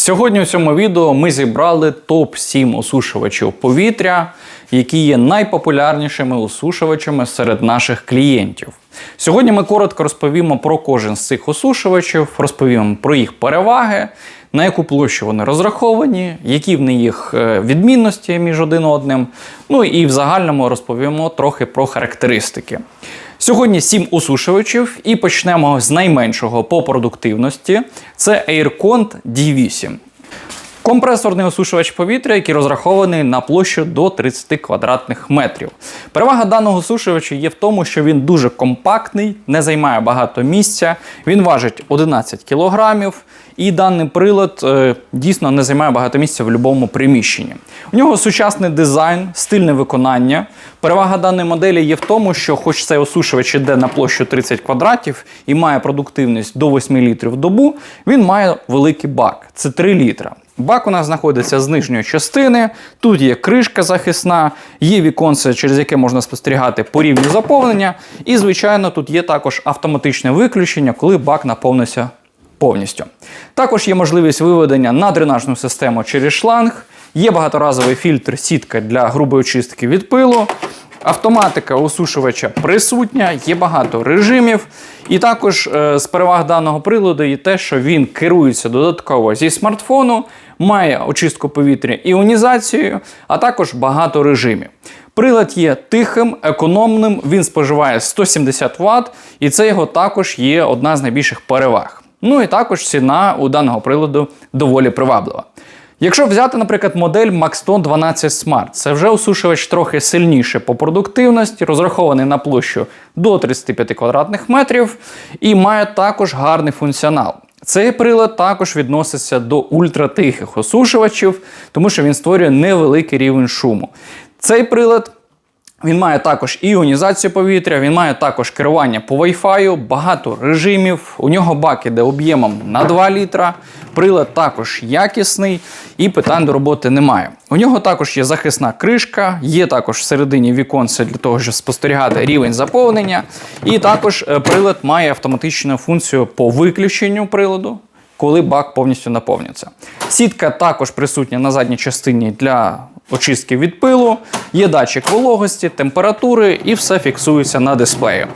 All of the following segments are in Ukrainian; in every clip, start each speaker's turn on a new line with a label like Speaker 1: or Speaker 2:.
Speaker 1: Сьогодні у цьому відео ми зібрали топ-7 осушувачів повітря, які є найпопулярнішими осушувачами серед наших клієнтів. Сьогодні ми коротко розповімо про кожен з цих осушувачів, розповімо про їх переваги, на яку площу вони розраховані, які в них е, відмінності між один одним. Ну і в загальному розповімо трохи про характеристики. Сьогодні сім осушувачів і почнемо з найменшого по продуктивності. Це AirCont D8. Компресорний осушувач повітря, який розрахований на площу до 30 квадратних метрів. Перевага даного осушувача є в тому, що він дуже компактний, не займає багато місця, він важить 11 кг, і даний прилад е, дійсно не займає багато місця в будь-якому приміщенні. У нього сучасний дизайн, стильне виконання. Перевага даної моделі є в тому, що, хоч цей осушувач іде на площу 30 квадратів і має продуктивність до 8 літрів в добу, він має великий бак це 3 літра. Бак у нас знаходиться з нижньої частини. Тут є кришка захисна, є віконце, через яке можна спостерігати по рівню заповнення. І, звичайно, тут є також автоматичне виключення, коли бак наповниться повністю. Також є можливість виведення на дренажну систему через шланг, є багаторазовий фільтр сітка для грубої очистки від пилу. Автоматика осушувача присутня, є багато режимів. І також е, з переваг даного приладу є те, що він керується додатково зі смартфону, має очистку повітря іонізацією, а також багато режимів. Прилад є тихим, економним, він споживає 170 Вт, і це його також є одна з найбільших переваг. Ну і також ціна у даного приладу доволі приваблива. Якщо взяти, наприклад, модель Maxton 12 Smart, це вже осушувач трохи сильніше по продуктивності, розрахований на площу до 35 квадратних метрів і має також гарний функціонал. Цей прилад також відноситься до ультратихих осушувачів, тому що він створює невеликий рівень шуму. Цей прилад він має також іонізацію повітря, він має також керування по Wi-Fi, багато режимів. У нього бак іде об'ємом на 2 літра. Прилад також якісний і питань до роботи немає. У нього також є захисна кришка, є також всередині віконце для того, щоб спостерігати рівень заповнення. І також е, прилад має автоматичну функцію по виключенню приладу. Коли бак повністю наповнюється. Сітка також присутня на задній частині для очистки від пилу, є датчик вологості, температури і все фіксується на дисплеї.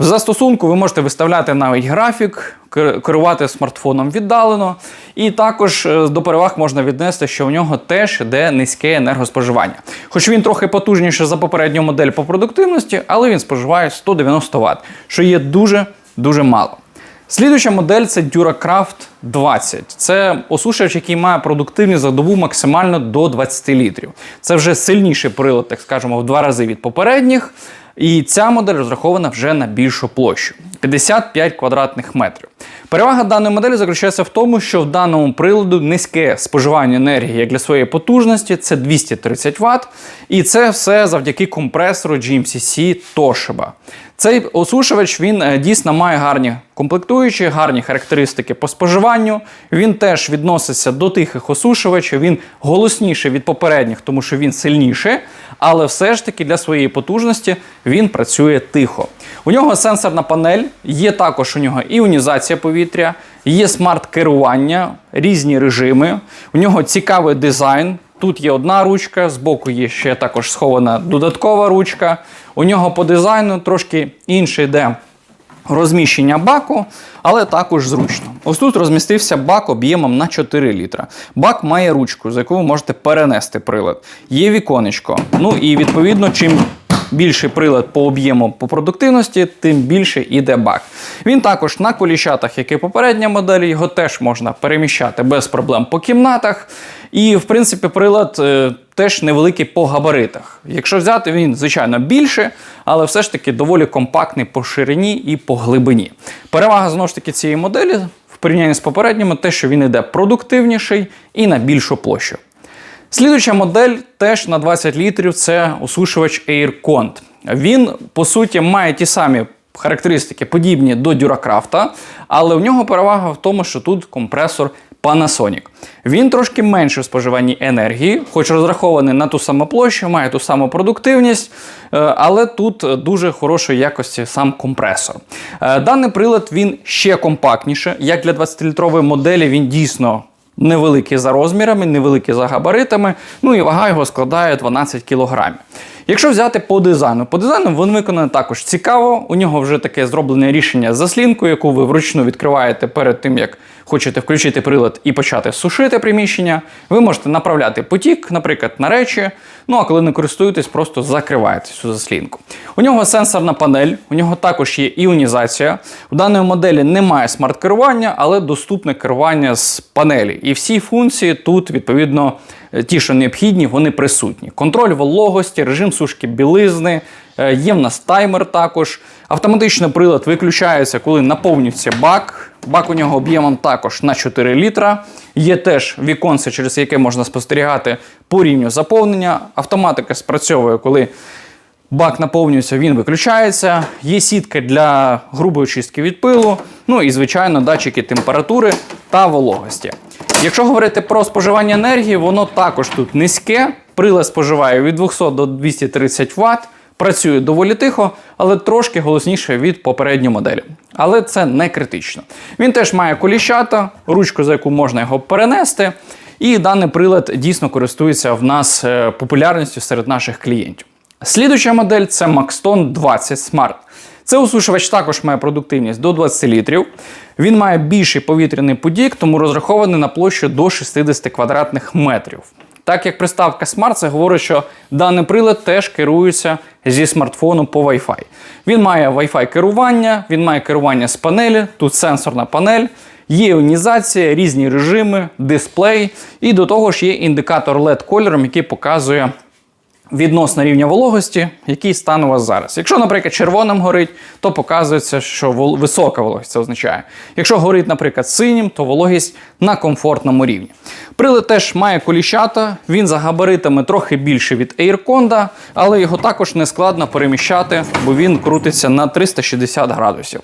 Speaker 1: В застосунку ви можете виставляти навіть графік, керувати смартфоном віддалено. І також е, до переваг можна віднести, що у нього теж йде низьке енергоспоживання. Хоч він трохи потужніше за попередню модель по продуктивності, але він споживає 190 Вт, що є дуже-дуже мало. Слідуюча модель це DuraCraft 20. Це осушувач, який має продуктивність за добу максимально до 20 літрів. Це вже сильніший прилад, так скажемо, в два рази від попередніх. І ця модель розрахована вже на більшу площу 55 квадратних метрів. Перевага даної моделі заключається в тому, що в даному приладу низьке споживання енергії як для своєї потужності, це 230 Вт. І це все завдяки компресору GMCC Toshiba. Цей осушувач він е, дійсно має гарні комплектуючі, гарні характеристики по споживанню. Він теж відноситься до тихих осушувачів, він голосніший від попередніх, тому що він сильніший, але все ж таки для своєї потужності він працює тихо. У нього сенсорна панель, є також у нього іонізація повітря, є смарт-керування, різні режими. У нього цікавий дизайн. Тут є одна ручка, збоку є ще також схована додаткова ручка. У нього по дизайну трошки інше йде розміщення баку, але також зручно. Ось тут розмістився бак об'ємом на 4 літра. Бак має ручку, за яку ви можете перенести прилад. Є віконечко. Ну і відповідно, чим більший прилад по об'єму по продуктивності, тим більше іде бак. Він також на коліщатах, як і попередня модель, його теж можна переміщати без проблем по кімнатах. І, в принципі, прилад е, теж невеликий по габаритах. Якщо взяти, він, звичайно, більше, але все ж таки доволі компактний по ширині і по глибині. Перевага знову ж таки цієї моделі в порівнянні з попередніми, те, що він йде продуктивніший і на більшу площу. Слідуюча модель теж на 20 літрів це осушувач AirCont. Він, по суті, має ті самі характеристики, подібні до Duracraft, але в нього перевага в тому, що тут компресор Panasonic. Він трошки менше в споживанні енергії, хоч розрахований на ту саму площу, має ту саму продуктивність, е, але тут дуже хорошої якості сам компресор. Е, даний прилад він ще компактніше, як для 20-літрової моделі, він дійсно невеликий за розмірами, невеликий за габаритами. Ну і вага його складає 12 кг. Якщо взяти по дизайну, по дизайну він виконаний також цікаво. У нього вже таке зроблене рішення з заслінкою, яку ви вручну відкриваєте перед тим, як хочете включити прилад і почати сушити приміщення. Ви можете направляти потік, наприклад, на речі. Ну а коли не користуєтесь, просто закриваєте цю заслінку. У нього сенсорна панель, у нього також є іонізація. У даної моделі немає смарт-керування, але доступне керування з панелі. І всі функції тут, відповідно, е, ті, що необхідні, вони присутні. Контроль вологості, режим сушки білизни, е, є в нас таймер також. Автоматично прилад виключається, коли наповнюється бак. Бак у нього об'ємом також на 4 літра. Є теж віконце, через яке можна спостерігати по рівню заповнення. Автоматика спрацьовує, коли бак наповнюється, він виключається. Є сітка для грубої чистки від пилу. Ну і, звичайно, датчики температури та вологості. Якщо говорити про споживання енергії, воно також тут низьке. Прилад споживає від 200 до 230 Вт. Працює доволі тихо, але трошки голосніше від попередньої моделі. Але це не критично. Він теж має коліщата, ручку, за яку можна його перенести. І даний прилад дійсно користується в нас е, популярністю серед наших клієнтів. Слідуюча модель це Maxton 20 Smart. Це осушувач також має продуктивність до 20 літрів. Він має більший повітряний потік, тому розрахований на площу до 60 квадратних метрів. Так як приставка Smart, це говорить, що даний прилад теж керується зі смартфону по Wi-Fi. Він має Wi-Fi керування, він має керування з панелі, тут сенсорна панель, є іонізація, різні режими, дисплей, і до того ж є індикатор LED кольором, який показує відносно рівня вологості, який стан у вас зараз. Якщо, наприклад, червоним горить, то показується, що висока вологість це означає. Якщо горить, наприклад, синім, то вологість на комфортному рівні. Прилад теж має коліщата, він за габаритами трохи більше від AirConda, але його також не складно переміщати, бо він крутиться на 360 градусів.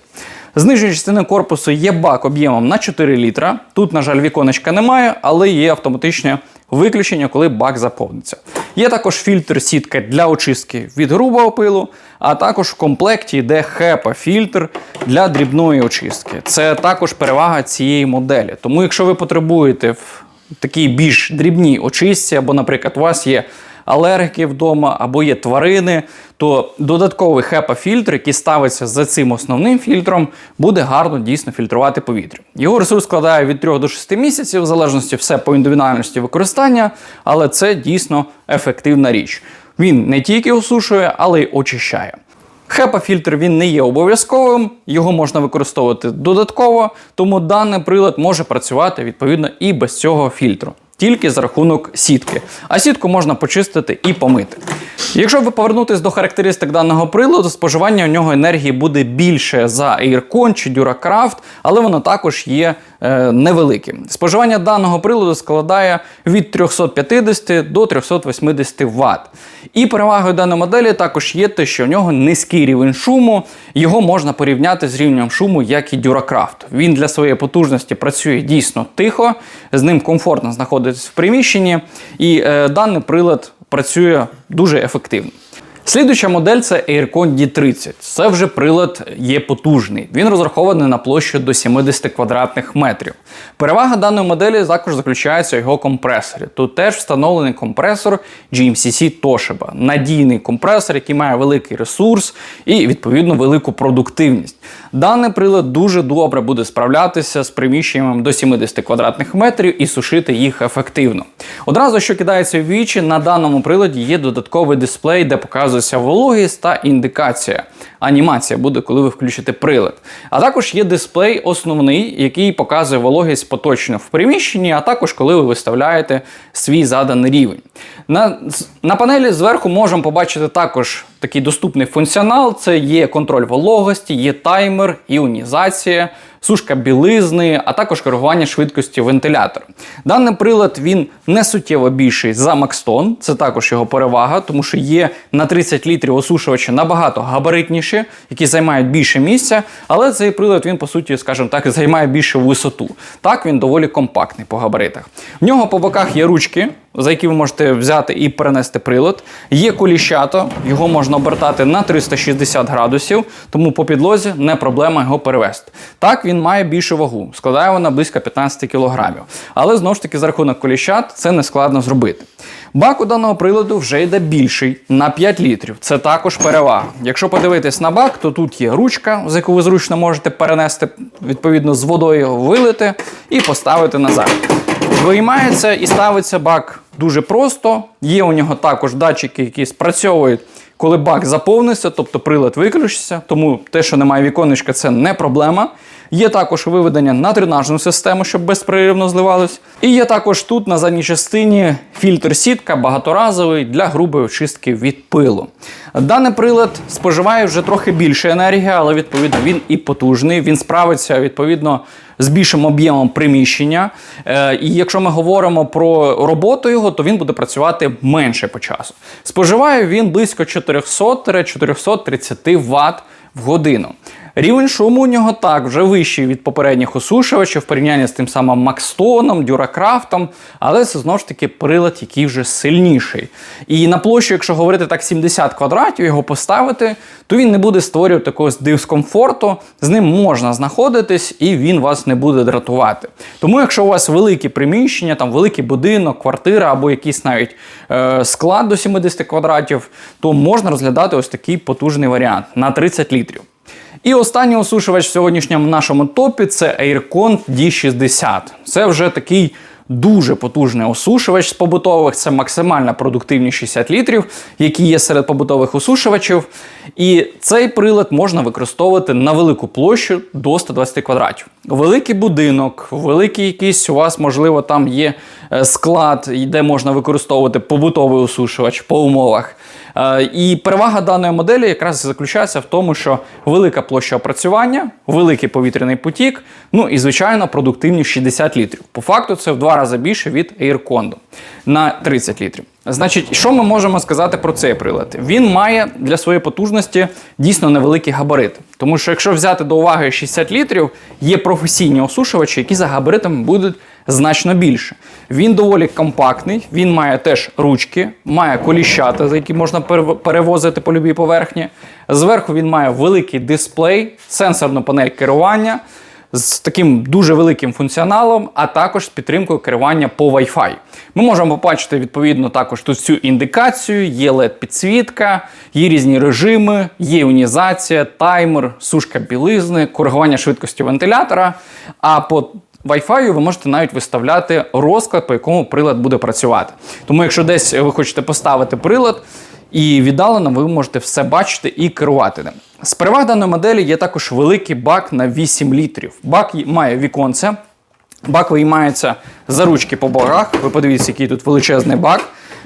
Speaker 1: З нижньої частини корпусу є бак об'ємом на 4 літра. Тут, на жаль, віконечка немає, але є автоматичне виключення, коли бак заповниться. Є також фільтр сітка для очистки від грубого пилу, а також в комплекті йде хепа фільтр для дрібної очистки. Це також перевага цієї моделі. Тому, якщо ви потребуєте в такій більш дрібній очистці, або, наприклад, у вас є алергіки вдома або є тварини, то додатковий HEPA-фільтр, який ставиться за цим основним фільтром, буде гарно дійсно фільтрувати повітря. Його ресурс складає від 3 до 6 місяців, в залежності все по індивідуальності використання, але це дійсно ефективна річ. Він не тільки осушує, але й очищає. HEPA-фільтр він не є обов'язковим, його можна використовувати додатково, тому даний прилад може працювати відповідно і без цього фільтру. Тільки за рахунок сітки. А сітку можна почистити і помити. Якщо ви повернутись до характеристик даного приладу, споживання у нього енергії буде більше за Aircon чи Duracraft, але воно також є е, невеликим. Споживання даного приладу складає від 350 до 380 Вт. І перевагою даної моделі також є те, що у нього низький рівень шуму, його можна порівняти з рівнем шуму, як і Duracraft. Він для своєї потужності працює дійсно тихо, з ним комфортно знаходитись в приміщенні, і е, даний прилад працює дуже ефективно. Слідуюча модель це Aircon D30. Це вже прилад є потужний. Він розрахований на площу до 70 квадратних метрів. Перевага даної моделі також заключається в його компресорі. Тут теж встановлений компресор GMCC Toshiba. Надійний компресор, який має великий ресурс і відповідно велику продуктивність. Даний прилад дуже добре буде справлятися з приміщенням до 70 квадратних метрів і сушити їх ефективно. Одразу, що кидається в вічі, на даному приладі є додатковий дисплей, де показується вологість та індикація. Анімація буде, коли ви включите прилад. А також є дисплей основний, який показує вологість поточно в приміщенні, а також коли ви виставляєте свій заданий рівень. На, на панелі зверху можемо побачити також такий доступний функціонал: це є контроль вологості, є таймер, іонізація, сушка білизни, а також коригування швидкості вентилятора. Даний прилад він не суттєво більший за Maxton, це також його перевага, тому що є на 30 літрів осушувачі набагато габаритніші, які займають більше місця, але цей прилад він, по суті, скажімо так, займає більшу висоту. Так, він доволі компактний по габаритах. В нього по боках є ручки. За які ви можете взяти і перенести прилад. Є коліщато, його можна обертати на 360 градусів, тому по підлозі не проблема його перевести. Так, він він має більшу вагу, складає вона близько 15 кг. Але знову ж таки за рахунок коліщат це не складно зробити. Бак у даного приладу вже йде більший на 5 літрів. Це також перевага. Якщо подивитись на бак, то тут є ручка, з яку ви зручно можете перенести відповідно з водою його вилити і поставити назад. Виймається і ставиться бак дуже просто. Є у нього також датчики, які спрацьовують, коли бак заповниться, тобто прилад виключиться. Тому те, що немає віконечка, це не проблема. Є також виведення на дренажну систему, щоб безперервно зливалось. І є також тут на задній частині фільтр сітка багаторазовий для грубої очистки від пилу. Даний прилад споживає вже трохи більше енергії, але відповідно він і потужний. Він справиться відповідно з більшим об'ємом приміщення. Е, і якщо ми говоримо про роботу його, то він буде працювати менше по часу. Споживає він близько 400-430 Вт в годину. Рівень шуму у нього так вже вищий від попередніх осушувачів в порівнянні з тим самим Макстоном, Дюракрафтом, але це знову ж таки прилад, який вже сильніший. І на площу, якщо говорити так, 70 квадратів, його поставити, то він не буде створювати якогось дискомфорту, з ним можна знаходитись і він вас не буде дратувати. Тому, якщо у вас великі приміщення, там великий будинок, квартира або якийсь навіть е, склад до 70 квадратів, то можна розглядати ось такий потужний варіант на 30 літрів. І останній осушувач в сьогоднішньому нашому топі це Aircon D60. Це вже такий дуже потужний осушувач з побутових. Це максимальна продуктивність 60 літрів, які є серед побутових осушувачів. І цей прилад можна використовувати на велику площу до 120 квадратів. Великий будинок, великий якийсь у вас, можливо, там є е, склад, де можна використовувати побутовий осушувач по умовах. Е, І перевага даної моделі якраз заключається в тому, що велика площа опрацювання, великий повітряний потік, ну і звичайно продуктивність 60 літрів. По факту це в два рази більше від AirCondo на 30 літрів. Значить, що ми можемо сказати про цей прилад? Він має для своєї потужності дійсно невеликі габарити. Тому що, якщо взяти до уваги 60 літрів, є професійні осушувачі, які за габаритами будуть значно більше. Він доволі компактний, він має теж ручки, має коліщата, за які можна перевозити по любій поверхні. Зверху він має великий дисплей, сенсорну панель керування з таким дуже великим функціоналом, а також з підтримкою керування по Wi-Fi. Ми можемо побачити відповідно також тут цю індикацію, є LED-підсвітка, є різні режими, є іонізація, таймер, сушка білизни, коригування швидкості вентилятора. А по Wi-Fi ви можете навіть виставляти розклад, по якому прилад буде працювати. Тому, якщо десь ви хочете поставити прилад, і віддалено ви можете все бачити і керувати ним. З переваг даної моделі є також великий бак на 8 літрів. Бак має віконце, бак виймається за ручки по боках. Ви подивіться, який тут величезний бак.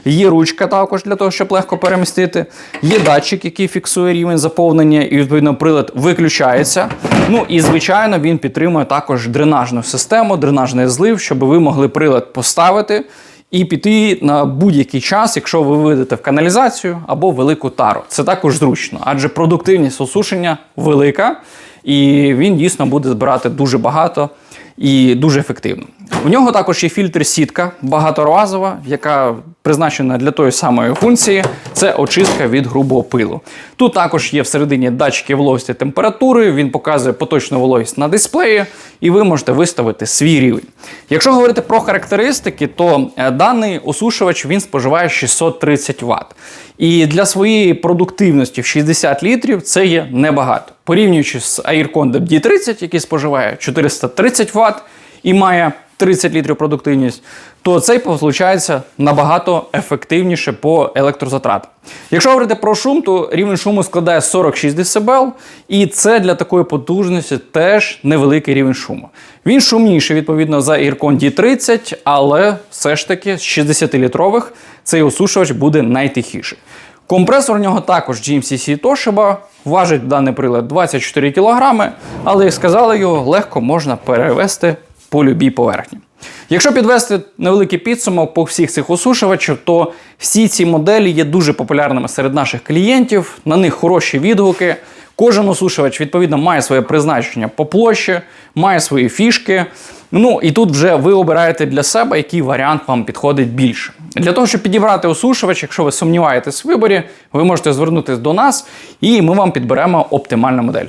Speaker 1: Є ручка також для того, щоб легко перемістити. Є датчик, який фіксує рівень заповнення, і відповідно прилад виключається. Ну і звичайно, він підтримує також дренажну систему, дренажний злив, щоб ви могли прилад поставити і піти на будь-який час, якщо ви вийдете в каналізацію або велику тару. Це також зручно, адже продуктивність осушення велика, і він дійсно буде збирати дуже багато і дуже ефективно. У нього також є фільтр сітка багаторазова, яка призначена для тої самої функції. Це очистка від грубого пилу. Тут також є всередині датчики вологості температури. Він показує поточну вологість на дисплеї, і ви можете виставити свій рівень. Якщо говорити про характеристики, то е, даний осушувач він споживає 630 Вт. І для своєї продуктивності в 60 літрів це є небагато. Порівнюючи з Aircon D30, який споживає 430 Вт і має 30 літрів продуктивність, то цей виходить набагато ефективніше по електрозатратам. Якщо говорити про шум, то рівень шуму складає 46 дБ, і це для такої потужності теж невеликий рівень шуму. Він шумніший, відповідно, за Aircon D30, але все ж таки з 60-літрових цей осушувач буде найтихіший. Компресор у нього також GMCC Toshiba, важить даний прилад 24 кг, але, як сказали, його легко можна перевести по любій поверхні. Якщо підвести невеликий підсумок по всіх цих осушувачів, то всі ці моделі є дуже популярними серед наших клієнтів, на них хороші відгуки. Кожен осушувач, відповідно, має своє призначення по площі, має свої фішки. Ну і тут вже ви обираєте для себе, який варіант вам підходить більше. Для того, щоб підібрати осушувач, якщо ви сумніваєтесь в виборі, ви можете звернутися до нас, і ми вам підберемо оптимальну модель.